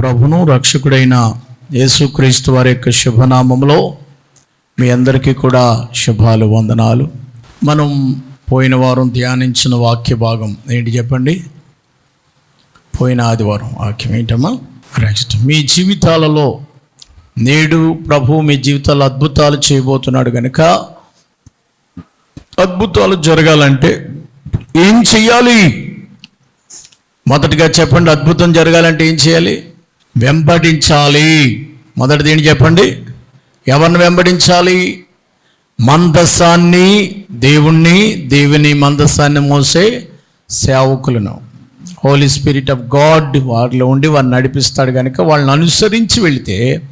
ప్రభును రక్షకుడైన యేసుక్రీస్తు వారి యొక్క శుభనామంలో మీ అందరికీ కూడా శుభాలు వందనాలు. మనం పోయిన వారం ధ్యానించిన వాక్య భాగం ఏంటి చెప్పండి? పోయిన ఆదివారం వాక్యం ఏంటమ్మా? నెక్స్ట్ మీ జీవితాలలో నేడు ప్రభు మీ జీవితాల్లో అద్భుతాలు చేయబోతున్నాడు కనుక అద్భుతాలు జరగాలంటే ఏం చెయ్యాలి? మొదటిగా చెప్పండి అద్భుతం జరగాలంటే ఏం చేయాలి వెంబడించాలి. మొదటిది ఏంటి చెప్పండి? ఎవరిని వెంబడించాలి? మందస్సాన్ని దేవుణ్ణి దేవుని మందస్సాన్ని మోసే సేవకులను. హోలీ స్పిరిట్ ఆఫ్ గాడ్ వారిలో ఉండి వారిని నడిపిస్తాడు కనుక వాళ్ళని అనుసరించి వెళితే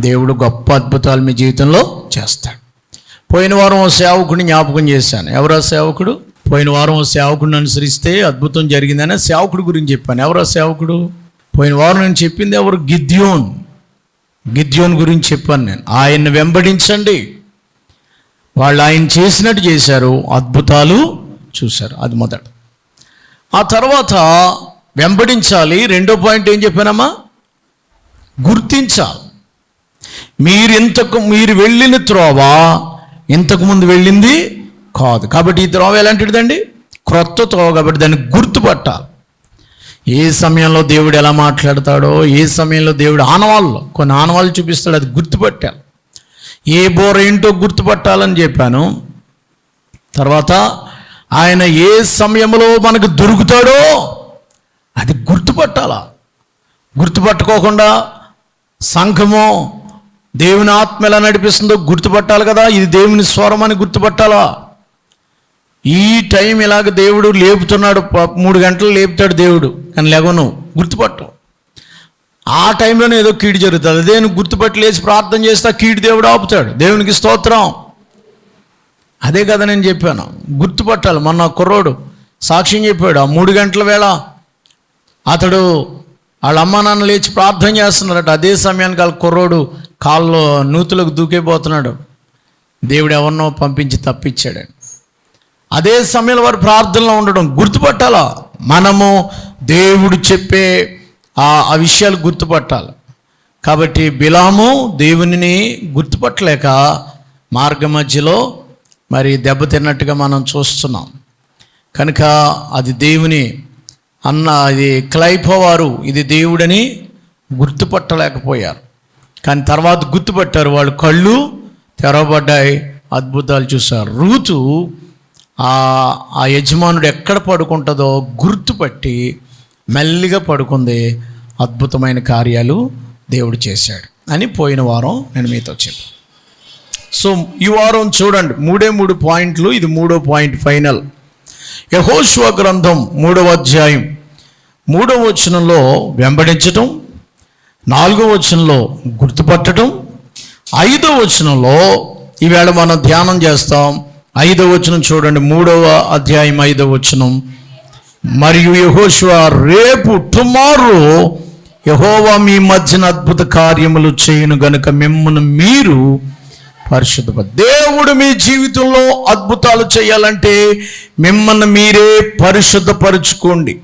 దేవుడు గొప్ప అద్భుతాలు మీ జీవితంలో చేస్తాడు. పోయిన వారం ఓ సేవకుడిని జ్ఞాపకం చేశాను. ఎవరో సేవకుడు? పోయిన వారం ఓ సేవకుడిని అనుసరిస్తే అద్భుతం జరిగిందని సేవకుడి గురించి చెప్పాను. ఎవరో సేవకుడు? పోయిన వారం నేను చెప్పింది ఎవరు? గిద్యోన్. గిద్యోన్ గురించి చెప్పాను నేను. ఆయన్ని వెంబడించండి. వాళ్ళు ఆయన చేసినట్టు చేశారు. అద్భుతాలు చూశారు. అది మొదట. ఆ తర్వాత వెంబడించాలి. రెండో పాయింట్ ఏం చెప్పానమ్మా? గుర్తించాలి. మీరు ఇంతకు మీరు వెళ్ళిన త్రోవ ఇంతకుముందు వెళ్ళింది కాదు. కాబట్టి ఈ త్రోవ ఎలాంటిదండి? క్రొత్త త్రోవ కాబట్టి దాన్ని గుర్తుపట్టాలి. ఏ సమయంలో దేవుడు ఎలా మాట్లాడతాడో ఏ సమయంలో దేవుడు ఆనవాళ్ళు కొన్ని ఆనవాళ్ళు చూపిస్తాడు అది గుర్తుపట్టాను ఏ బోర ఏంటో గుర్తుపట్టాలని చెప్పాను. తర్వాత ఆయన ఏ సమయంలో మనకు దొరుకుతాడో అది గుర్తుపట్టాలా? గుర్తుపట్టుకోకుండా సంఘము దేవుని ఆత్మ ఎలా నడిపిస్తుందో గుర్తుపట్టాలి కదా ఇది దేవుని స్వరం అని గుర్తుపట్టాలా? ఈ టైం ఇలాగ దేవుడు లేపుతున్నాడు ప- మూడు గంటలు లేపుతాడు దేవుడు. కానీ లేవను. గుర్తుపట్టు ఆ టైంలోనే ఏదో కీడు జరుగుతుంది. అదే గుర్తుపట్టి లేచి ప్రార్థన చేస్తే కీడు దేవుడు ఆపుతాడు. దేవునికి స్తోత్రం. అదే కదా నేను చెప్పాను. గుర్తుపట్టాలి. మొన్న కుర్రోడు సాక్ష్యం చెప్పాడు. ఆ మూడు గంటల వేళ అతడు వాళ్ళ అమ్మ నాన్న లేచి ప్రార్థన చేస్తున్నారట. అదే సమయానికి వాళ్ళ కుర్రోడు కాళ్ళు నూతులకు దూకైపోతున్నాడు. దేవుడు ఎవరినో పంపించి తప్పించాడు అదే సమయంలో వారు ప్రార్థనలో ఉండడం గుర్తుపట్టాలా? మనము దేవుడు చెప్పే ఆ విషయాలు గుర్తుపట్టాలి. కాబట్టి బిలాము దేవునిని గుర్తుపట్టలేక మార్గ మధ్యలో మరి దెబ్బతిన్నట్టుగా మనం చూస్తున్నాం. కనుక అది దేవుని అన్న అది క్లైపోవారు ఇది దేవుడని గుర్తుపట్టలేకపోయారు. కానీ తర్వాత గుర్తుపట్టారు వాళ్ళు కళ్ళు తెరవబడ్డాయి అద్భుతాలు చూశారు. రూతు ఆ యజమానుడు ఎక్కడ పడుకుంటుందో గుర్తుపట్టి మెల్లిగా పడుకుంది అద్భుతమైన కార్యాలు దేవుడు చేశాడు అని పోయిన వారం నేను మీతో చెప్పాను. సో ఈ వారం చూడండి మూడే మూడు పాయింట్లు ఇది మూడో పాయింట్ ఫైనల్. యహోశ్వ గ్రంథం మూడవ అధ్యాయం. మూడవ వచనంలో వెంబడించటం నాలుగవ వచనంలో గుర్తుపట్టడం ఐదవ వచనంలో ఈవేళ మనం ధ్యానం చేస్తాం ఐదవ వచనం చూడండి మూడవ అధ్యాయం ఐదవ వచనం. మరియు యహోశివ రేపు టుమారో యహోవా మీ మధ్యన అద్భుత కార్యములు చేయను గనుక మిమ్మల్ని మీరు పరిశుద్ధ దేవుడు మీ జీవితంలో అద్భుతాలు చేయాలంటే మిమ్మల్ని మీరే పరిశుద్ధపరుచుకోండి.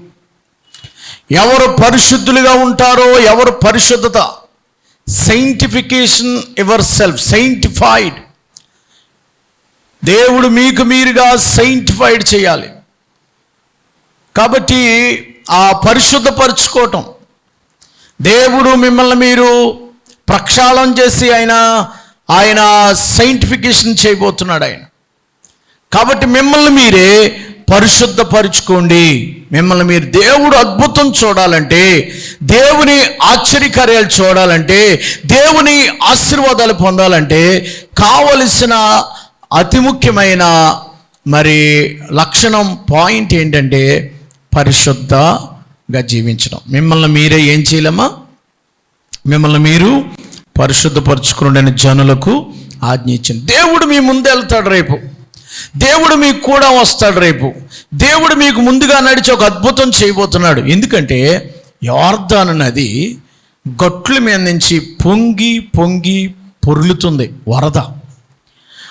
ఎవరు పరిశుద్ధులుగా ఉంటారో ఎవరు పరిశుద్ధత సైంటిఫికేషన్ ఎవర్ సెల్ఫ్ సైంటిఫైడ్ దేవుడు మీకు మీరుగా సైంటిఫైడ్ చేయాలి. కాబట్టి ఆ పరిశుద్ధపరచుకోవటం. దేవుడు మిమ్మల్ని మీరు ప్రక్షాళన చేసి ఆయన ఆయన సైంటిఫికేషన్ చేయబోతున్నాడు ఆయన. కాబట్టి మిమ్మల్ని మీరే పరిశుద్ధపరుచుకోండి. మిమ్మల్ని మీరు దేవుడు అద్భుతం చూడాలంటే దేవుని ఆశ్చర్యకార్యాలు చూడాలంటే దేవుని ఆశీర్వాదాలు పొందాలంటే కావలసిన అతి ముఖ్యమైన మరి లక్షణం పాయింట్ ఏంటంటే పరిశుద్ధగా జీవించడం. మిమ్మల్ని మీరే ఏం చేయలేమా? మిమ్మల్ని మీరు పరిశుద్ధపరచుకుని జనులకు ఆజ్ఞ ఇచ్చింది. దేవుడు మీ ముందు వెళ్తాడు రేపు. దేవుడు మీకు కూడా వస్తాడు రేపు. దేవుడు మీకు ముందుగా నడిచి ఒక అద్భుతం చేయబోతున్నాడు. ఎందుకంటే యార్దాన్ నది గట్ల మీద నుంచి పొంగి పొంగి పొర్లుతుంది వరద.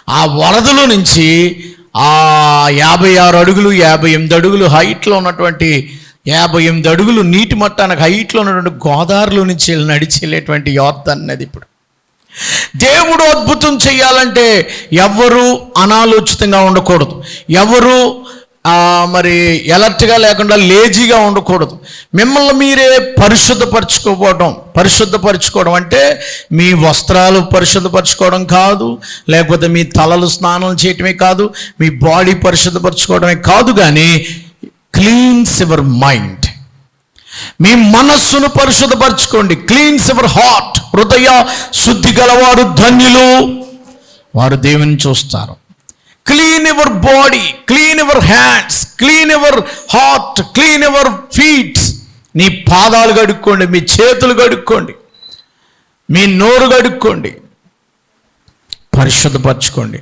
ఆ వరదలో నుంచి ఆ యాభై ఆరు అడుగులు యాభై ఎనిమిది అడుగులు హైట్లో ఉన్నటువంటి యాభై ఎనిమిది అడుగులు నీటి మట్టానికి హైట్లో ఉన్నటువంటి గోదావరిలో నుంచి నడిచి వెళ్ళేటువంటి యోర్ధన్ ఇప్పుడు. దేవుడు అద్భుతం చేయాలంటే ఎవరు అనాలోచితంగా ఉండకూడదు. ఎవరు మరి ఎలర్ట్గా లేకుండా లేజీగా ఉండకూడదు. మిమ్మల్ని మీరే పరిశుద్ధపరచుకోవడం పరిశుద్ధపరచుకోవడం అంటే మీ వస్త్రాలు పరిశుద్ధపరచుకోవడం కాదు లేకపోతే మీ తలలు స్నానం చేయటమే కాదు మీ బాడీ పరిశుద్ధపరచుకోవడమే కాదు కానీ క్లీన్స్ యువర్ మైండ్ మీ మనస్సును పరిశుద్ధపరచుకోండి. క్లీన్స్ యువర్ హార్ట్ హృదయ శుద్ధి గలవారు ధన్యులు. వారు దేవుని చూస్తారు. Clean your body clean your hands clean your heart clean your feets నీ పాదాలు కడుక్కోండి మీ చేతులు కడుక్కోండి మీ నోరు కడుక్కోండి పరిశుద్ధపరచుకోండి.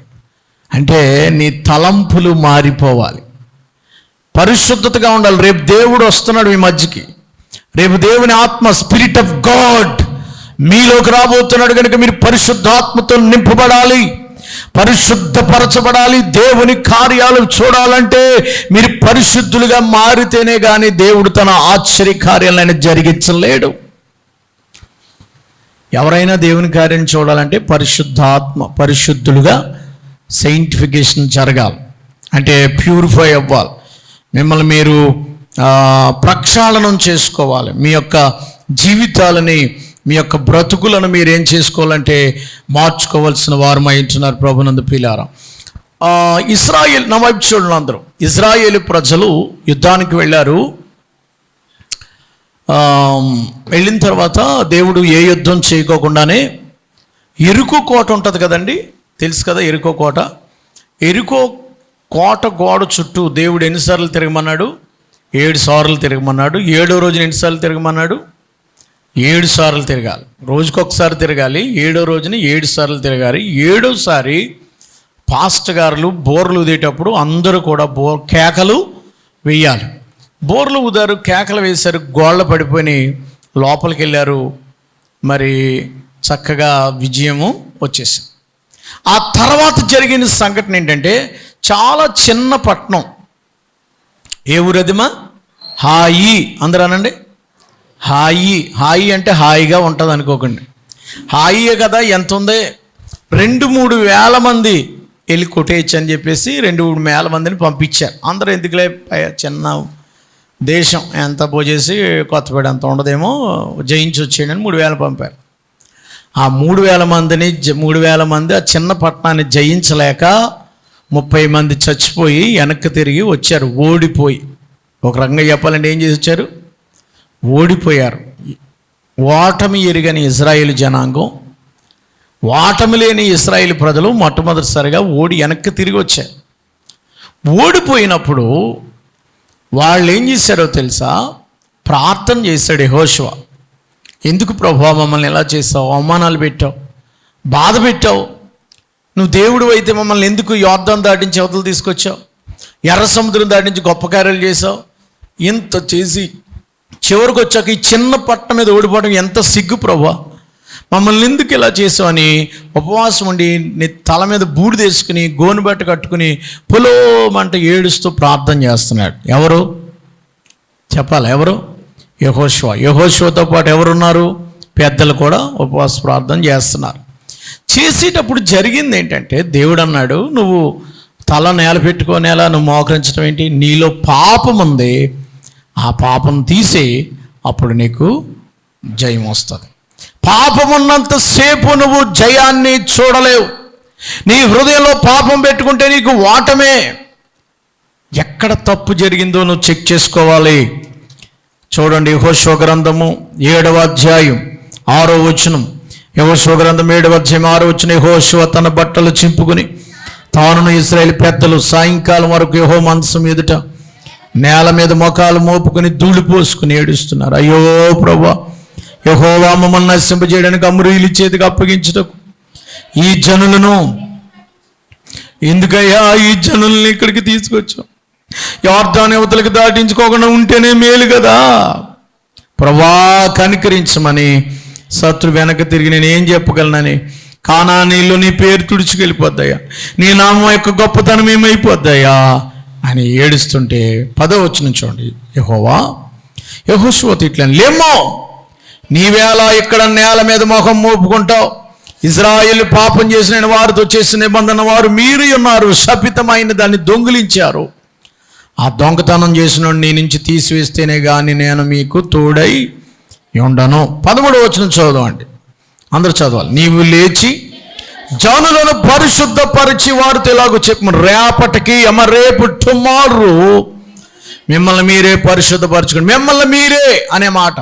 అంటే నీ తలంపులు మారిపోవాలి. పరిశుద్ధతగా ఉండాలి. రేపు దేవుడు వస్తున్నాడు మీ మధ్యకి. రేపు దేవుని ఆత్మ స్పిరిట్ ఆఫ్ గాడ్ మీలోకి రాబోతున్నాడు కనుక మీరు పరిశుద్ధాత్మతో నింపబడాలి. పరిశుద్ధపరచబడాలి. దేవుని కార్యాలు చూడాలంటే మీరు పరిశుద్ధులుగా మారితేనే కానీ దేవుడు తన ఆశ్చర్య కార్యాలను జరిగించలేడు. ఎవరైనా దేవుని కార్యం చూడాలంటే పరిశుద్ధాత్మ పరిశుద్ధులుగా సైంటిఫికేషన్ జరగాలి. అంటే ప్యూరిఫై అవ్వాలి. మిమ్మల్ని మీరు ప్రక్షాళనం చేసుకోవాలి. మీ యొక్క జీవితాలని మీ యొక్క బ్రతుకులను మీరు ఏం చేసుకోవాలంటే మార్చుకోవాల్సిన వారమై ఉంటున్నారు ప్రభునందు పిల్లారా ఇస్రాయేల్ నా వైపు చూడండి అందరూ. ఇజ్రాయేల్ ప్రజలు యుద్ధానికి వెళ్ళారు. వెళ్ళిన తర్వాత దేవుడు ఏ యుద్ధం చేయకోకుండానే ఎరుకు కోట ఉంటుంది కదండి. తెలుసు కదా ఎరుకో కోట. ఎరుకో కోట గోడ చుట్టూ దేవుడు ఎన్నిసార్లు తిరగమన్నాడు? ఏడు సార్లు తిరగమన్నాడు. ఏడో రోజున ఎన్నిసార్లు తిరగమన్నాడు? ఏడు సార్లు తిరగాలి. రోజుకొకసారి తిరగాలి ఏడో రోజున ఏడు సార్లు తిరగాలి. ఏడోసారి పాస్ట్ గారులు బోర్లు ఉదేటప్పుడు అందరూ కూడా బోర్ కేకలు వేయాలి. బోర్లు ఊదారు కేకలు వేశారు గోళ్ళ పడిపోయి లోపలికి వెళ్ళారు మరి చక్కగా విజయము వచ్చేసింది. ఆ తర్వాత జరిగిన సంఘటన ఏంటంటే చాలా చిన్న పట్టణం ఏ ఊరదిమా? హాయి. అందరూ అనండి. హాయి హాయి అంటే హాయిగా ఉంటుంది అనుకోకండి. హాయియే కదా ఎంత ఉంది రెండు మూడు వేల మంది వెళ్ళి కొట్టేయచ్చు అని చెప్పేసి రెండు మూడు వేల మందిని పంపించారు. అందరూ ఎందుకులే? పై- చిన్న దేశం ఎంత పోజేసి కొత్తపేట అంత ఉండదేమో జయించి వచ్చేయండి అని మూడు వేలు పంపారు. ఆ మూడు వేల మందిని జ- మూడు వేల మంది ఆ చిన్న పట్టణాన్ని జయించలేక ముప్పై మంది చచ్చిపోయి వెనక్కి తిరిగి వచ్చారు ఓడిపోయి. ఒక రకంగా చెప్పాలంటే ఏం చేసి వచ్చారు? ఓడిపోయారు. ఓటమి ఎరుగని ఇజ్రాయేల్ జనాంగం ఓటమి లేని ఇస్రాయేల్ ప్రజలు మొట్టమొదటిసారిగా ఓడి వెనక్కి తిరిగి వచ్చారు. ఓడిపోయినప్పుడు వాళ్ళు ఏం చేశారో తెలుసా? ప్రార్థన చేశాడు యెహోషువ. ఎందుకు ప్రభావ మమ్మల్ని ఎలా చేసావు అవమానాలు పెట్టావు? బాధ పెట్టావు? నువ్వు దేవుడు అయితే మమ్మల్ని ఎందుకు యోర్ధం దాటించి అవతలు తీసుకొచ్చావు? ఎర్ర సముద్రం దాటించి గొప్ప కార్యాలు చేసావు ఇంత చేసి చివరికి వచ్చాక ఈ చిన్న పట్ట మీద ఓడిపోవడం ఎంత సిగ్గు ప్రభా? మమ్మల్ని ఎందుకు ఇలా చేసామని ఉపవాసం ఉండి నీ తల మీద బూడిద వేసుకుని గోనుబెట్ట కట్టుకుని పొలోమంట ఏడుస్తూ ప్రార్థన చేస్తున్నాడు. ఎవరు? చెప్పాలి ఎవరు? యహోశ్వ యహోశ్వతో పాటు ఎవరున్నారు? పెద్దలు కూడా ఉపవాస ప్రార్థన చేస్తున్నారు. చేసేటప్పుడు జరిగింది ఏంటంటే దేవుడు అన్నాడు నువ్వు తల నేల పెట్టుకోనేలా నువ్వు మోకరించడం ఏంటి? నీలో పాపం ఉంది. ఆ పాపం తీసి అప్పుడు నీకు జయం వస్తుంది. పాపమున్నంతసేపు నువ్వు జయాన్ని చూడలేవు. నీ హృదయంలో పాపం పెట్టుకుంటే నీకు వాటమే. ఎక్కడ తప్పు జరిగిందో నువ్వు చెక్ చేసుకోవాలి. చూడండి యెహోషువ గ్రంథము ఏడవ అధ్యాయం ఆరో వచనం. యెహోషువ గ్రంథం ఏడవ అధ్యాయం ఆరో వచ్చిన యహోశివ తన బట్టలు చింపుకుని తానును ఇస్రాయేల్ పెద్దలు సాయంకాలం వరకు యహో మంచం ఎదుట నేల మీద మొఖాలు మోపుకొని ధూళి పోసుకుని ఏడుస్తున్నారు. అయ్యో ప్రభా యహోవా మమ్మల్ని నశింపజేయడానికి అమరీలి చేతికి అప్పగించుటకు. ఈ జనులను ఎందుకయ్యా ఈ జనుల్ని ఇక్కడికి తీసుకొచ్చాం యార్దాన్ యువతలకు దాటించుకోకుండా ఉంటేనే మేలు కదా. ప్రభా కనికరించమని శత్రు వెనక తిరిగి నేను ఏం చెప్పగలనని? కానా నీళ్ళు నీ పేరు తుడుచుకెళ్ళిపోద్దయ్యా. నీ నామం యొక్క గొప్పతనం ఏమైపోద్దయ్యా? అని ఏడుస్తుంటే పదో వచ్చిన చూడండి. యహోవా యహోశువతో ఇట్లా లేమో నీవేళ ఇక్కడ నేల మీద మొహం మోపుకుంటావు. ఇజ్రాయిల్ పాపం చేసిన వారితో చేసిన నిబంధన వారు మీరు ఉన్నారు. శపితమైన దాన్ని దొంగిలించారు. ఆ దొంగతనం చేసిన నీ నుంచి తీసివేస్తేనే కానీ నేను మీకు తోడై ఉండను. పదమూడు వచ్చిన చదవండి అందరూ చదవాలి. నీవు లేచి జనులను పరిశుద్ధపరిచి వారితో ఇలాగ చెప్పు. రేపటికి అమ్మ రేపు టుమారో మిమ్మల్ని మీరే పరిశుద్ధపరచుకోండి. మిమ్మల్ని మీరే అనే మాట.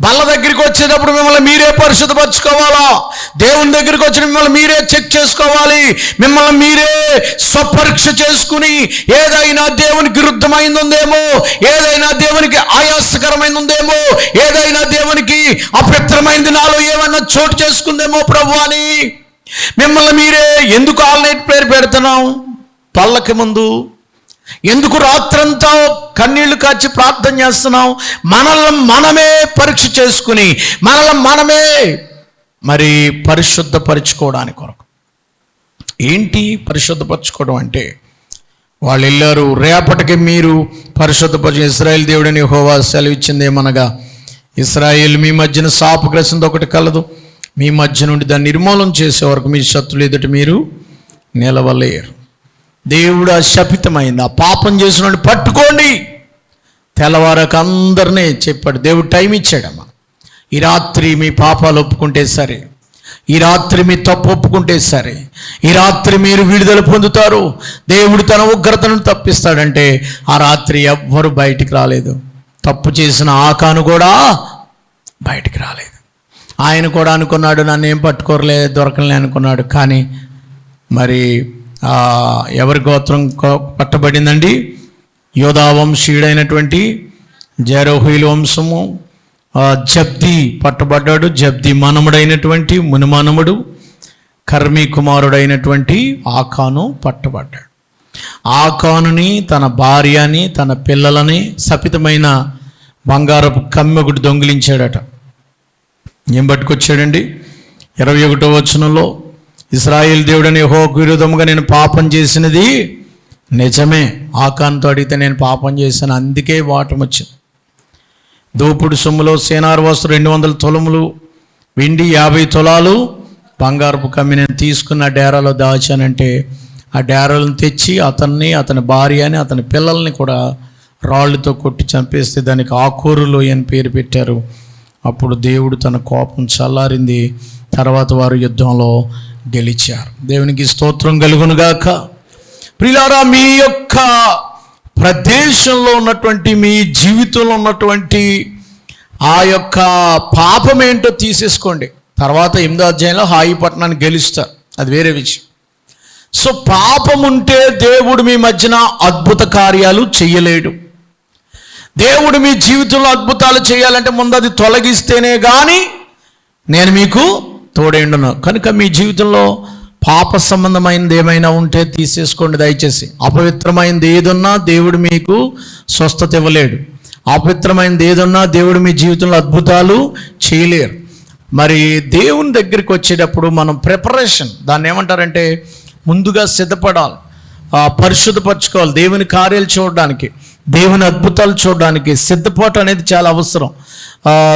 బల్ల దగ్గరికి వచ్చేటప్పుడు మిమ్మల్ని మీరే పరిశుద్ధపరచుకోవాలా? దేవుని దగ్గరికి వచ్చి మిమ్మల్ని మీరే చెక్ చేసుకోవాలి. మిమ్మల్ని మీరే స్వపరీక్ష చేసుకుని ఏదైనా దేవునికి విరుద్ధమైందేమో ఏదైనా దేవునికి ఆయాసకరమైందేమో ఏదైనా దేవునికి అపవిత్రమైంది నాలో ఏమైనా చోటు చేసుకుందేమో ప్రభు అని మిమ్మల్ని మీరే ఎందుకు ఆల్నైట్ పేరు పెడుతున్నాం పళ్ళకి ముందు. ఎందుకు రాత్రంతా కన్నీళ్ళు కాచి ప్రార్థన చేస్తున్నాం మనల్ని మనమే పరీక్ష చేసుకుని మనల్ని మనమే మరి పరిశుద్ధపరచుకోవడానికి కొరకు. ఏంటి పరిశుద్ధపరచుకోవడం అంటే? వాళ్ళు వెళ్ళారు రేపటికి మీరు పరిశుద్ధపరచు ఇస్రాయేల్ దేవుడిని హోవా సెలవిచ్చింది ఏమనగా ఇస్రాయేల్ మీ మధ్యన శాపగ్రసింది ఒకటి కలదు. మీ మధ్య నుండి దాన్ని నిర్మూలన చేసే వరకు మీ శత్రులు ఎదుట మీరు నిలవలేరు. దేవుడు ఆ ఆ పాపం చేసిన పట్టుకోండి. తెల్లవారకు అందరినీ చెప్పాడు. దేవుడు టైం ఇచ్చాడమ్మా. ఈ రాత్రి మీ పాపాలు ఒప్పుకుంటే సరే ఈ రాత్రి మీ తప్పు ఒప్పుకుంటే సరే ఈ రాత్రి మీరు విడుదల పొందుతారు. దేవుడు తన ఉగ్రతను తప్పిస్తాడంటే ఆ రాత్రి ఎవ్వరు బయటికి రాలేదు. తప్పు చేసిన ఆకాను కూడా బయటికి రాలేదు. ఆయన కూడా అనుకున్నాడు నన్ను ఏం పట్టుకోరలే దొరకలే అనుకున్నాడు. కానీ మరి ఎవరి గోత్రం కో- పట్టబడిందండి? యోధా వంశీయుడైనటువంటి జరోహీల వంశము. జబ్ది పట్టబడ్డాడు. జబ్ది మనముడైనటువంటి మునిమానముడు కర్మీ కుమారుడైనటువంటి ఆకాను పట్టబడ్డాడు. ఆకానుని తన భార్యని తన పిల్లలని సపితమైన బంగారపు కమ్మెగుడు దొంగిలించాడట. ఏం పట్టుకొచ్చాడండి? ఇరవై ఒకటో వచనంలో ఇస్రాయేల్ దేవుడని హోకు విరోధముగా నేను పాపం చేసినది నిజమే. ఆకాంతో అడిగితే నేను పాపం చేశాను అందుకే వాటం వచ్చింది. దోపుడు సొమ్ములో సేనారు వస్తు రెండు వందల తొలములు వెండి యాభై తులాలు బంగారపు కమ్మి నేను తీసుకున్న డేరాలో దాచానంటే ఆ డేరాలను తెచ్చి అతన్ని అతని భార్యని అతని పిల్లల్ని కూడా రాళ్ళతో కొట్టి చంపేస్తే దానికి ఆకూరులో అని పేరు పెట్టారు. అప్పుడు దేవుడు తన కోపం చల్లారింది. తర్వాత వారు యుద్ధంలో గెలిచారు. దేవునికి స్తోత్రం కలుగునుగాక. ప్రిలారా మీ యొక్క ప్రదేశంలో ఉన్నటువంటి మీ జీవితంలో ఉన్నటువంటి ఆ యొక్క పాపం ఏంటో తీసేసుకోండి. తర్వాత ఎనిమిదో అధ్యాయంలో హాయి పట్టణాన్ని గెలుస్తారు. అది వేరే విషయం. సో పాపం ఉంటే దేవుడు మీ మధ్యన అద్భుత కార్యాలు చెయ్యలేడు దేవుడు మీ జీవితంలో అద్భుతాలు చేయాలంటే ముందు అది తొలగిస్తేనే కానీ నేను మీకు తోడేండును కనుక మీ జీవితంలో పాప సంబంధమైనది ఏమైనా ఉంటే తీసేసుకోండి దయచేసి. అపవిత్రమైనది ఏదున్నా దేవుడు మీకు స్వస్థత ఇవ్వలేడు. అపవిత్రమైనది ఏదున్నా దేవుడు మీ జీవితంలో అద్భుతాలు చేయలేరు. మరి దేవుని దగ్గరికి వచ్చేటప్పుడు మనం ప్రిపరేషన్ దాన్ని ఏమంటారంటే ముందుగా సిద్ధపడాలి. పరిశుద్ధపరచుకోవాలి. దేవుని కార్యాలు చూడడానికి. దేవుని అద్భుతాలు చూడడానికి సిద్ధపాటు అనేది చాలా అవసరం.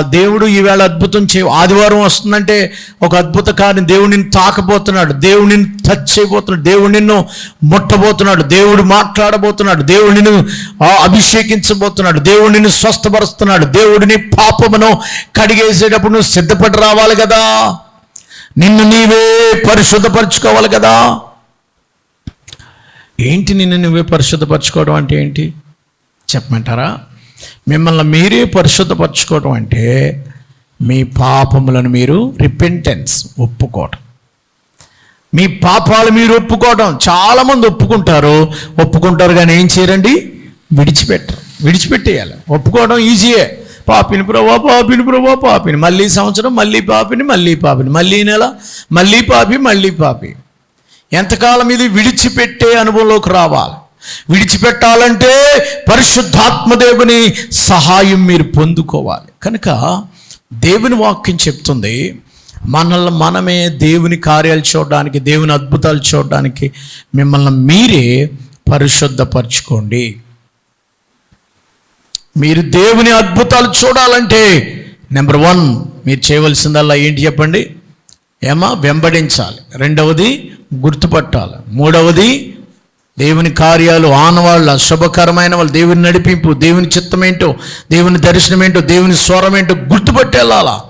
దేవుడు ఈవేళ అద్భుతం చే ఆదివారం వస్తుందంటే ఒక అద్భుత కార్యం దేవుడిని తాకబోతున్నాడు. దేవుడిని టచ్ చేయబోతున్నాడు. దేవుడు నిన్ను ముట్టబోతున్నాడు. దేవుడు మాట్లాడబోతున్నాడు. దేవుడు నిన్ను అభిషేకించబోతున్నాడు. దేవుడు నిన్ను స్వస్థపరుస్తున్నాడు. దేవుడిని పాపమును కడిగేసేటప్పుడు నువ్వు సిద్ధపడి రావాలి కదా. నిన్ను నీవే పరిశుద్ధపరచుకోవాలి కదా. ఏంటి నిన్ను నువ్వే పరిశుద్ధపరచుకోవడం అంటే ఏంటి? చెప్పమంటారా? మిమ్మల్ని మీరే పరిశుద్ధపరచుకోవటం అంటే మీ పాపములను మీరు రిపెంటెన్స్ ఒప్పుకోవటం. మీ పాపాలు మీరు ఒప్పుకోవడం చాలామంది ఒప్పుకుంటారు. ఒప్పుకుంటారు కానీ ఏం చేయరండి? విడిచిపెట్టరు. విడిచిపెట్టేయాలి. ఒప్పుకోవడం ఈజీయే. పాపిని ప్రభా పాపిని ప్రభా పాపిని. మళ్ళీ సంవత్సరం మళ్ళీ పాపిని మళ్ళీ పాపిని. మళ్ళీ నెల మళ్ళీ పాపి మళ్ళీ పాపి. ఎంతకాలం ఇది విడిచిపెట్టే అనుభవంలోకి రావాలి? విడిచిపెట్టాలంటే పరిశుద్ధాత్మదేవుని సహాయం మీరు పొందుకోవాలి. కనుక దేవుని వాక్యం చెప్తుంది మనల్ని మనమే దేవుని కార్యాలు చూడడానికి దేవుని అద్భుతాలు చూడడానికి మిమ్మల్ని మీరే పరిశుద్ధపరచుకోండి. మీరు దేవుని అద్భుతాలు చూడాలంటే నెంబర్ వన్ మీరు చేయవలసిందల్లా ఏంటి చెప్పండి? ఏమా? వెంబడించాలి. రెండవది గుర్తుపట్టాలి. మూడవది దేవుని కార్యాలు ఆనవాళ్ళ శుభకరమైన వాళ్ళు దేవుని నడిపింపు దేవుని చిత్తమేంటో దేవుని దర్శనం ఏంటో దేవుని స్వరం ఏంటో గుర్తుపట్టి వెళ్ళాలా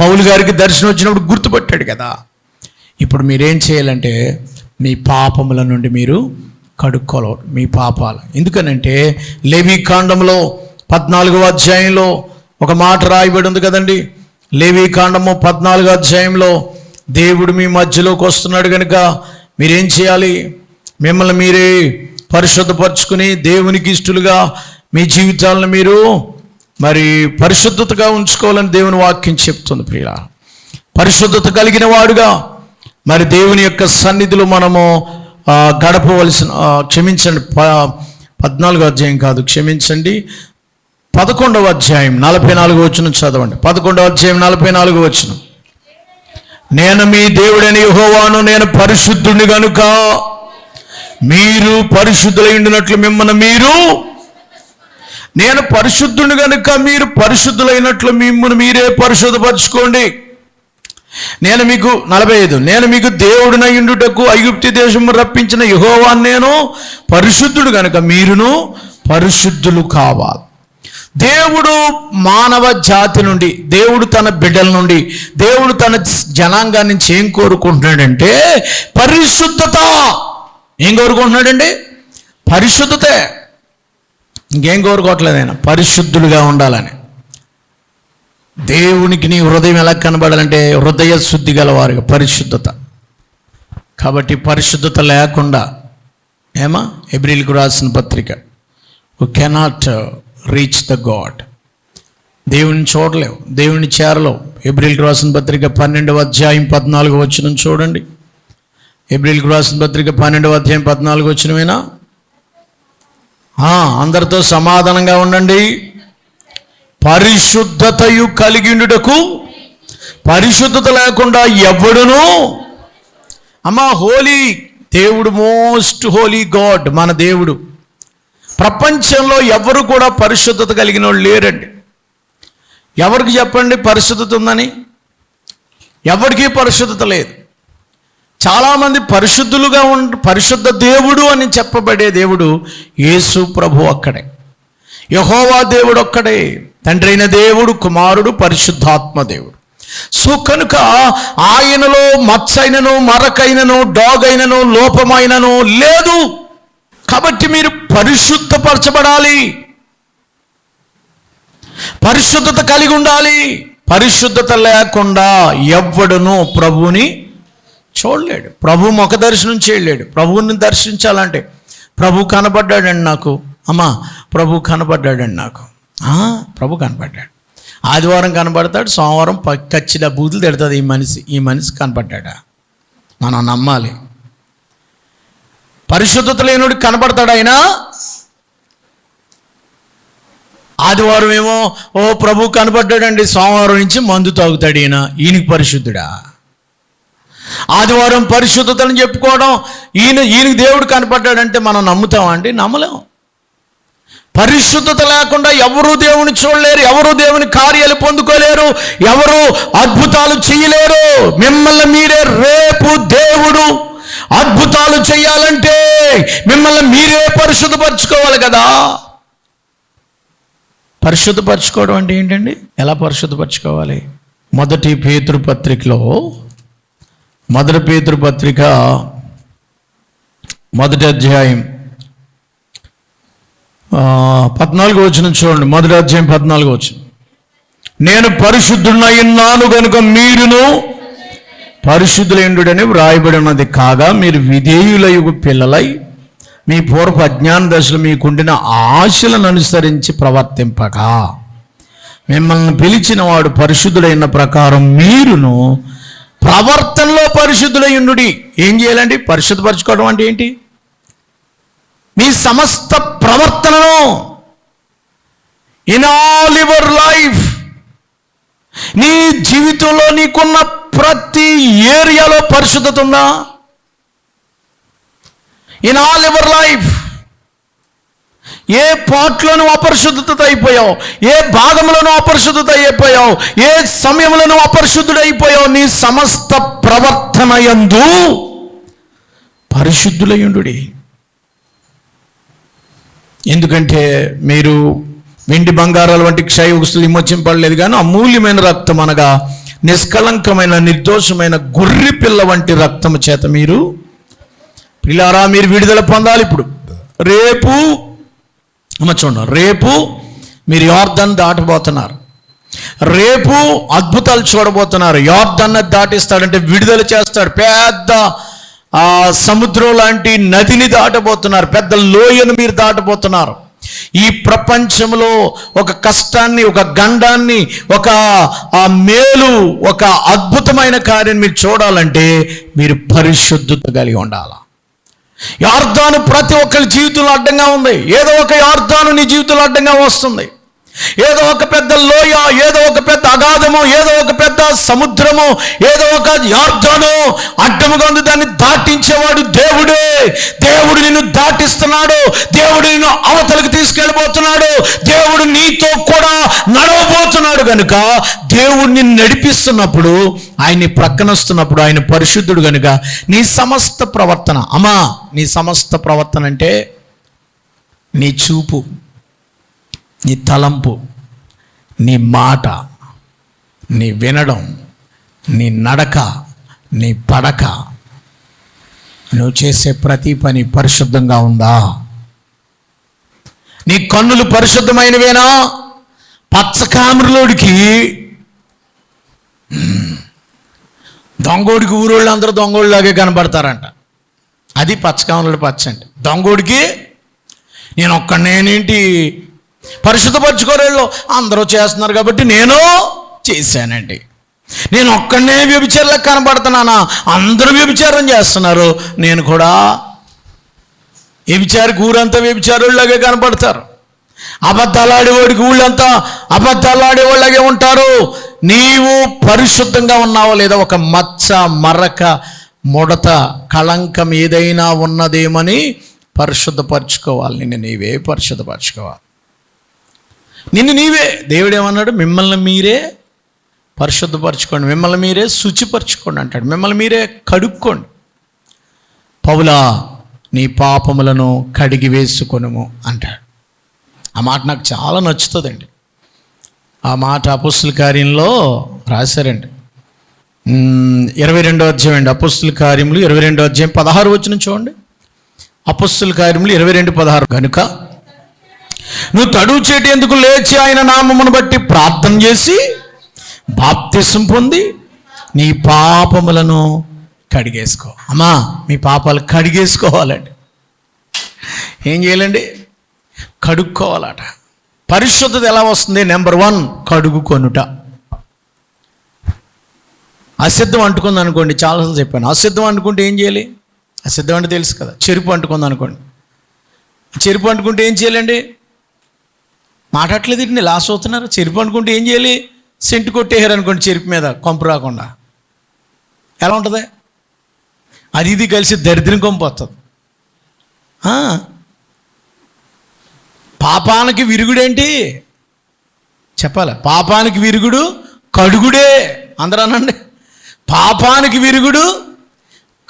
పౌలు గారికి దర్శనం వచ్చినప్పుడు గుర్తుపట్టాడు కదా. ఇప్పుడు మీరేం చేయాలంటే మీ పాపముల నుండి మీరు కడుక్కోవాలి మీ పాపాలు. ఎందుకనంటే లేవి కాండంలో పద్నాలుగవ అధ్యాయంలో ఒక మాట రాయబడి ఉంది కదండి. లేవి కాండము పద్నాలుగో అధ్యాయంలో దేవుడు మీ మధ్యలోకి వస్తున్నాడు కనుక మీరేం చేయాలి? మిమ్మల్ని మీరే పరిశుద్ధపరచుకుని దేవునికి ఇష్టలుగా మీ జీవితాలను మీరు మరి పరిశుద్ధతగా ఉంచుకోవాలని దేవుని వాక్యం చెప్తుంది ప్రియ పరిశుద్ధత కలిగిన వాడుగా మరి దేవుని యొక్క సన్నిధిలో మనము గడపవలసిన క్షమించండి ప పద్నాలుగో అధ్యాయం కాదు క్షమించండి. పదకొండవ అధ్యాయం నలభై నాలుగు వచ్చిన చదవండి. పదకొండవ అధ్యాయం నలభై నాలుగు వచ్చిన నేను మీ దేవుడని యుహోవాను నేను పరిశుద్ధుని గనుక మీరు పరిశుద్ధులై ఉండినట్లు మిమ్మల్ని మీరు నేను పరిశుద్ధుని కనుక మీరు పరిశుద్ధులైనట్లు మిమ్మల్ని మీరే పరిశుద్ధపరచుకోండి. నేను మీకు నలభై ఐదు నేను మీకు దేవుడినై ఉండుటకు ఐగుప్తి దేశము రప్పించిన యహోవాన్ నేను పరిశుద్ధుడు కనుక మీరును పరిశుద్ధులు కావాలి. దేవుడు మానవ జాతి నుండి దేవుడు తన బిడ్డల నుండి దేవుడు తన జనాంగాన్ని నుంచి ఏం కోరుకుంటున్నాడంటే పరిశుద్ధత. ఏం కోరుకుంటున్నాడండి? పరిశుద్ధతే. ఇంకేం కోరుకోవట్లేదు ఆయన. పరిశుద్ధులుగా ఉండాలని. దేవునికి నీ హృదయం ఎలా కనబడాలంటే హృదయ శుద్ధి గలవారుగా పరిశుద్ధత. కాబట్టి పరిశుద్ధత లేకుండా ఏమా? ఎబ్రిల్కు రాసిన పత్రిక. You cannot reach the god దేవుని చూడలేవు దేవుని చేరలేవు. ఎబ్రిల్కి రాసిన పత్రిక పన్నెండవ అధ్యాయం పద్నాలుగు వచ్చిన చూడండి. ఏప్రిల్కి రాసిన పత్రిక పన్నెండవ అధ్యాయం పద్నాలుగు వచ్చినవేనా అందరితో సమాధానంగా ఉండండి. పరిశుద్ధతయు కలిగిండుటకు పరిశుద్ధత లేకుండా ఎవడును అమ్మా హోలీ దేవుడు మోస్ట్ హోలీ గాడ్ మన దేవుడు. ప్రపంచంలో ఎవరు కూడా పరిశుద్ధత కలిగిన వాళ్ళు లేరండి. ఎవరికి చెప్పండి పరిశుద్ధత ఉందని? ఎవరికీ పరిశుద్ధత లేదు. చాలామంది పరిశుద్ధులుగా ఉం పరిశుద్ధ దేవుడు అని చెప్పబడే దేవుడు యేసు ప్రభు అక్కడే యహోవా దేవుడు ఒక్కడే. తండ్రి అయిన దేవుడు కుమారుడు పరిశుద్ధాత్మ దేవుడు. సో కనుక ఆయనలో మచ్చైనను మరకైనను డాగ్ అయినను లోపమైనను లేదు. కాబట్టి మీరు పరిశుద్ధపరచబడాలి. పరిశుద్ధత కలిగి ఉండాలి. పరిశుద్ధత లేకుండా ఎవ్వడును ప్రభువుని చూడలేడు. ప్రభు ముఖ దర్శనం చేయలేడు. ప్రభువుని దర్శించాలంటే ప్రభు కనపడ్డాడండి నాకు. అమ్మా ప్రభు కనపడ్డాడండి నాకు. ప్రభు కనపడ్డాడు ఆదివారం కనపడతాడు సోమవారం ఖచ్చితంగా బూతులు తిడుతుంది ఈ మనిషి ఈ మనిషి కనపడ్డాడా మనం నమ్మాలి. పరిశుద్ధత లేనుడు కనపడతాడు ఆయన? ఆదివారం ఏమో ఓ ప్రభు కనపడ్డాడండి సోమవారం నుంచి మందు తాగుతాడు ఈయన. ఈయనకి పరిశుద్ధుడా? ఆదివారం పరిశుద్ధతను చెప్పుకోవడం ఈయన ఈయనకి దేవుడు కనపడ్డాడంటే మనం నమ్ముతామండి నమ్మలేం. పరిశుద్ధత లేకుండా ఎవరు దేవుని చూడలేరు ఎవరు దేవుని కార్యాలు పొందుకోలేరు ఎవరు అద్భుతాలు చేయలేరు. మిమ్మల్ని మీరే రేపు దేవుడు అద్భుతాలు చేయాలంటే మిమ్మల్ని మీరే పరిశుద్ధపరచుకోవాలి కదా. పరిశుద్ధపరచుకోవడం అంటే ఏంటండి? ఎలా పరిశుద్ధపరచుకోవాలి? మొదటి పేతృ పత్రికలో మొదటి పేతృ పత్రిక మొదటి అధ్యాయం. పద్నాలుగు వచ్చిన చూడండి. మొదటి అధ్యాయం పద్నాలుగు వచ్చిన నేను పరిశుద్ధుడైనాను కనుక మీరును పరిశుద్ధులేండుడని వ్రాయబడి ఉన్నది కాగా మీరు విధేయులయుగు పిల్లలై మీ పూర్వ అజ్ఞాన దశలో మీకుండిన ఆశలను అనుసరించి ప్రవర్తింపక మిమ్మల్ని పిలిచిన వాడు పరిశుద్ధుడైన ప్రకారం మీరును ప్రవర్తనలో పరిశుద్ధులయ్యుండు ఏం చేయాలండి? పరిశుద్ధపరచుకోవడం అంటే ఏంటి? మీ సమస్త ప్రవర్తనను ఇన్ ఆల్ యువర్ లైఫ్ నీ జీవితంలో నీకున్న ప్రతి ఏరియాలో పరిశుద్ధత ఉందా? ఇన్ ఆల్ యువర్ లైఫ్ ఏ పాటలోనూ అపరిశుద్ధత అయిపోయావు? ఏ భాగంలోనూ అపరిశుద్ధత అయిపోయావు? ఏ సమయంలోనూ అపరిశుద్ధుడైపోయావు? నీ సమస్త ప్రవర్తన యందు పరిశుద్ధులయ్యుండు ఎందుకంటే మీరు వెండి బంగారాల వంటి క్షయ వస్తువులు విమోచింపడలేదు కానీ అమూల్యమైన రక్తం అనగా నిష్కళంకమైన నిర్దోషమైన గొర్రె పిల్ల వంటి రక్తం చేత మీరు పిల్లారా మీరు విడుదల పొందాలి ఇప్పుడు. రేపు అమ్మ చూడండి రేపు మీరు యార్దన్ దాటబోతున్నారు. రేపు అద్భుతాలు చూడబోతున్నారు. యార్దన్న దాటిస్తాడంటే విడుదల చేస్తాడు. పెద్ద సముద్రం లాంటి నదిని దాటబోతున్నారు. పెద్ద లోయను మీరు దాటబోతున్నారు. ఈ ప్రపంచంలో ఒక కష్టాన్ని ఒక గండాన్ని ఒక మేలు ఒక అద్భుతమైన కార్యం మీరు చూడాలంటే మీరు పరిశుద్ధత కలిగి ఉండాలి? యార్దాను ప్రతి ఒక్కరి జీవితంలో అడ్డంగా ఉంది. ఏదో ఒక యార్దాను నీ జీవితంలో అడ్డంగా వస్తుంది. ఏదో ఒక పెద్ద లోయ ఏదో ఒక పెద్ద అగాధము ఏదో ఒక పెద్ద సముద్రము ఏదో ఒక యార్ధను అడ్డముగా ఉంది దాన్ని దాటించేవాడు దేవుడే. దేవుడు నిన్ను దాటిస్తున్నాడు. దేవుడు నిన్ను అవతలకు తీసుకెళ్ళిపోతున్నాడు దేవుడు నీతో కూడా నడవబోతున్నాడు కనుక దేవుడిని నడిపిస్తున్నప్పుడు ఆయన్ని ప్రక్కనొస్తున్నప్పుడు ఆయన పరిశుద్ధుడు కనుక నీ సమస్త ప్రవర్తన అమ్మా నీ సమస్త ప్రవర్తన అంటే నీ చూపు. నీ తలంపు నీ మాట నీ వినడం నీ నడక నీ పడక. నువ్వు చేసే ప్రతి పని పరిశుద్ధంగా ఉందా? నీ కన్నులు పరిశుద్ధమైనవేనా? పచ్చకామరులోడికి దొంగోడికి ఊరోళ్ళు అందరూ దొంగోళ్ళలాగే కనబడతారంట. అది పచ్చకామరుడు పచ్చ అంటే దొంగోడికి నేను ఒక్కడనేంటి పరిశుద్ధపరచుకోరేళ్ళు అందరూ చేస్తున్నారు కాబట్టి నేను చేశానండి. నేను ఒక్కడనే వ్యభిచారులకు కనబడుతున్నానా? అందరూ వ్యభిచారం చేస్తున్నారు. నేను కూడా వ్యభిచారి ఊరంతా వ్యభిచారుల్లాగే కనపడతారు. అబద్ధాలాడేవాడికి ఊళ్ళంతా అబద్ధాలాడేవాళ్ళగే ఉంటారు. నీవు పరిశుద్ధంగా ఉన్నావో లేదా ఒక మచ్చ మరక ముడత కళంకం ఏదైనా ఉన్నదేమని పరిశుద్ధపరచుకోవాలి. నిన్ను నీవే పరిశుద్ధపరచుకోవాలి. నిన్ను నీవే. దేవుడు ఏమన్నాడు మిమ్మల్ని మీరే పరిశుద్ధపరచుకోండి. మిమ్మల్ని మీరే శుచిపరచుకోండి అంటాడు. మిమ్మల్ని మీరే కడుక్కోండి. పౌలా నీ పాపములను కడిగి వేసుకొనుము అంటాడు. ఆ మాట నాకు చాలా నచ్చుతుందండి. ఆ మాట అపుస్తుల కార్యంలో రాశారండి. ఇరవై రెండో అధ్యాయం అండి. అపుస్తుల కార్యములు ఇరవై రెండో అధ్యాయం పదహారు వచ్చిన చూడండి. అపుస్తుల కార్యములు ఇరవై రెండు పదహారు. కనుక నువ్వు తడువు చేటి ఎందుకు లేచి ఆయన నామమును బట్టి ప్రార్థన చేసి బాప్తిసం పొంది నీ పాపములను కడిగేసుకో. అమ్మా మీ పాపాలు కడిగేసుకోవాలండి. ఏం చేయాలండి? కడుక్కోవాలట. పరిశుద్ధత ఎలా వస్తుంది? Number one కడుగుకొనుట. అసిద్ధం అంటుకుంది అనుకోండి చాలాసార్లు చెప్పాను. అసిద్ధం అంటుకుంటే ఏం చేయాలి? అసిద్ధం అంటే తెలుసు కదా చెరుపు అంటుకుంది అనుకోండి. చెరుపు అంటుకుంటే ఏం చేయాలండి? మాట్లాడలేదు ఇట్ని లాస్ అవుతున్నారు. చెరుపు అనుకుంటే ఏం చేయాలి? సెంటు కొట్టేయారు అనుకోండి చెరుపు మీద కొంపు రాకుండా. ఎలా ఉంటుంది? అది ఇది కలిసి దరిద్రం కొంపు వస్తుంది. పాపానికి విరుగుడేంటి? చెప్పాలి? పాపానికి విరుగుడు కడుగుడే. అందరూ అనండి. పాపానికి విరుగుడు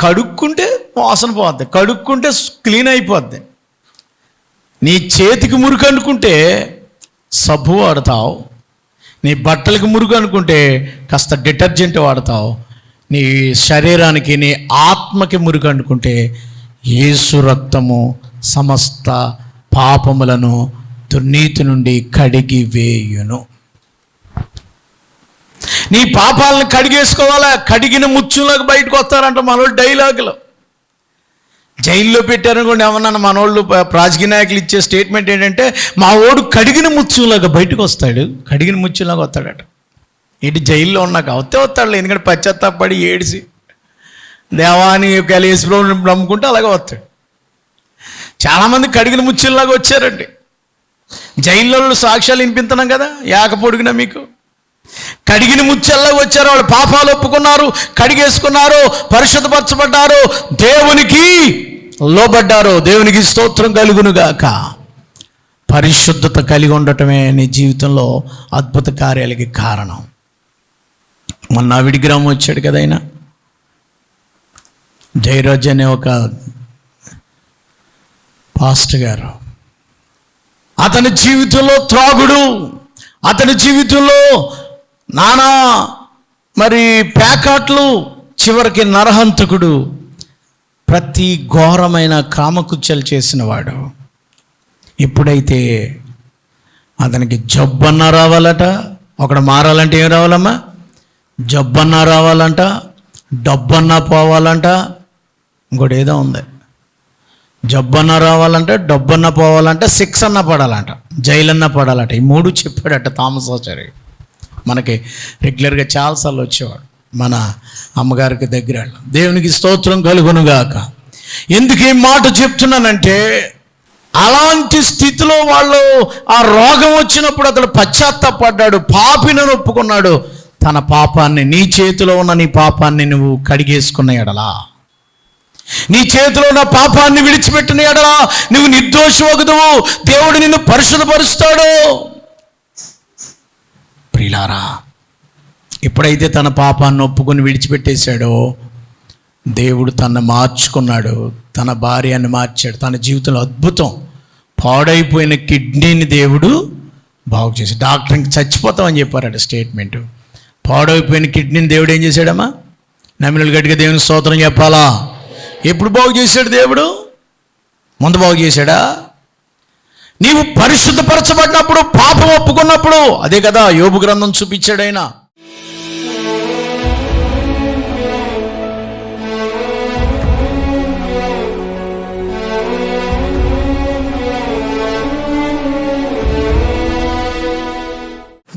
కడుక్కుంటే వాసన పోద్ది కడుక్కుంటే క్లీన్ అయిపోద్ది. నీ చేతికి మురుకు అనుకుంటే సబ్బు వాడతావు నీ బట్టలకు మురుగు అనుకుంటే కాస్త డిటర్జెంట్ వాడతావు నీ శరీరానికి నీ ఆత్మకి మురుగు అనుకుంటే యేసు రక్తము సమస్త పాపములను దుర్నీతి నుండి కడిగి వేయును. నీ పాపాలను కడిగేసుకోవాలా? కడిగిన ముచ్చులకు బయటకు వస్తారంట మనోళ్ళు డైలాగులు. జైల్లో పెట్టారనుకోండి ఏమన్నా మనోళ్ళు రాజకీయ నాయకులు ఇచ్చే స్టేట్మెంట్ ఏంటంటే మా ఓడు కడిగిన ముచ్చులాగా బయటకు వస్తాడు. కడిగిన ముచ్చులాగా వస్తాడట. ఏంటి జైల్లో ఉన్నాక వస్తే వస్తాడు ఎందుకంటే పశ్చాత్తాపడి ఏడిసి దేవాని కలిసిలో నమ్ముకుంటే అలాగే వస్తాడు. చాలామంది కడిగిన ముచ్చుల్లాగా వచ్చారండి. జైల్లో సాక్ష్యాలు వినిపించడం కదా యాక పొడిగినా మీకు. కడిగిన ముచ్చల్లా వచ్చారు వాళ్ళు పాపాలు ఒప్పుకున్నారు కడిగేసుకున్నారు పరిశుద్ధపరచబడ్డారు. దేవునికి లోబడ్డారో దేవునికి స్తోత్రం కలుగునుగాక పరిశుద్ధత కలిగి ఉండటమే నీ జీవితంలో అద్భుత కార్యాలకి కారణం. మొన్న విడిగ్రామం వచ్చాడు కదా ఆయన? జయరాజ్ అనే ఒక పాస్ట్ గారు. అతని జీవితంలో త్రాగుడు అతని జీవితంలో నానా మరి ప్యాకాట్లు చివరికి నరహంతకుడు. ప్రతి ఘోరమైన కామకుచ్చలు చేసినవాడు ఎప్పుడైతే అతనికి జబ్బన్న రావాలట ఒకడు మారాలంటే ఏం రావాలమ్మా? జబ్బన్న రావాలంట డబ్బన్నా పోవాలంట. ఇంకోటి ఏదో ఉంది. జబ్బన్న రావాలంటే డబ్బన్న పోవాలంటే సిక్స్ అన్న పడాలంట జైలన్న పడాలంట. ఈ మూడు చెప్పాడట తామసాచారి మనకి రెగ్యులర్గా చాలాసార్లు వచ్చేవాడు. మన అమ్మగారికి దగ్గర దేవునికి స్తోత్రం కలుగునుగాక. ఎందుకు ఈ మాట చెప్తున్నానంటే అలాంటి స్థితిలో వాళ్ళు ఆ రోగం వచ్చినప్పుడు అతడు పశ్చాత్తాపడ్డాడు పాపిని ఒప్పుకున్నాడు. తన పాపాన్ని నీ చేతిలో ఉన్న నీ పాపాన్ని నువ్వు కడిగేసుకున్న ఎడలా? నీ చేతిలో ఉన్న పాపాన్ని విడిచిపెట్టిన ఎడలా? నువ్వు నిర్దోషమగుదువు దేవుడు నిన్ను పరిశుద్ధపరుస్తాడు. ప్రిలారా ఎప్పుడైతే తన పాపాన్ని ఒప్పుకొని విడిచిపెట్టేశాడో దేవుడు తనను మార్చుకున్నాడు. తన భార్యను మార్చాడు. తన జీవితంలో అద్భుతం. పాడైపోయిన కిడ్నీని దేవుడు బాగు చేసి డాక్టర్ చచ్చిపోతామని చెప్పారట స్టేట్మెంట్. పాడైపోయిన కిడ్నీని దేవుడు ఏం చేశాడమ్మా? నమ్మినలు గట్టిగా దేవుని స్తోత్రం చెప్పాలా? ఎప్పుడు బాగు చేశాడు దేవుడు? ముందు బాగు చేశాడా? నీవు పరిశుద్ధపరచబడినప్పుడు పాపం ఒప్పుకున్నప్పుడు. అదే కదా యోగు గ్రంథం చూపించాడైనా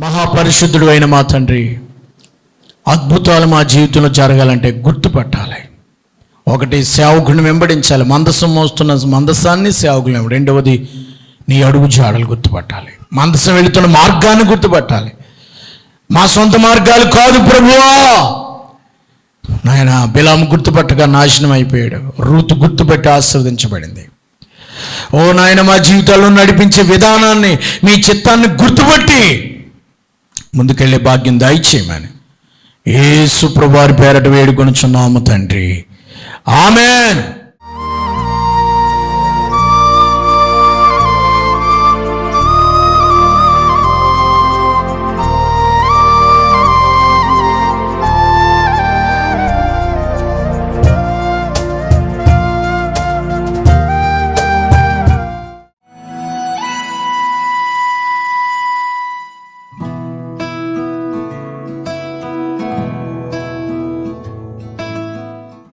మహాపరిశుద్ధుడు అయిన మా తండ్రి అద్భుతాలు మా జీవితంలో జరగాలంటే గుర్తుపట్టాలి. ఒకటి సేవకుని వెంబడించాలి. మందసం మోస్తున్న మందసాన్ని సేవకుని వెంబడి రెండవది నీ అడుగు జాడలు గుర్తుపట్టాలి. మందసం వెళుతున్న మార్గాన్ని గుర్తుపట్టాలి. మా సొంత మార్గాలు కాదు ప్రభువా. నాయన బిలాం గుర్తుపట్టగా నాశనం అయిపోయాడు. రూతు గుర్తుపెట్టి ఆశీర్వదించబడింది. ఓ నాయన మా జీవితాల్లో నడిపించే విధానాన్ని మీ చిత్తాన్ని గుర్తుపట్టి ముందుకెళ్ళే భాగ్యం దయచేయమని. ఏ సుప్రభారి పేరట వేడుకొనుచున్నాము తండ్రి. ఆమెన్.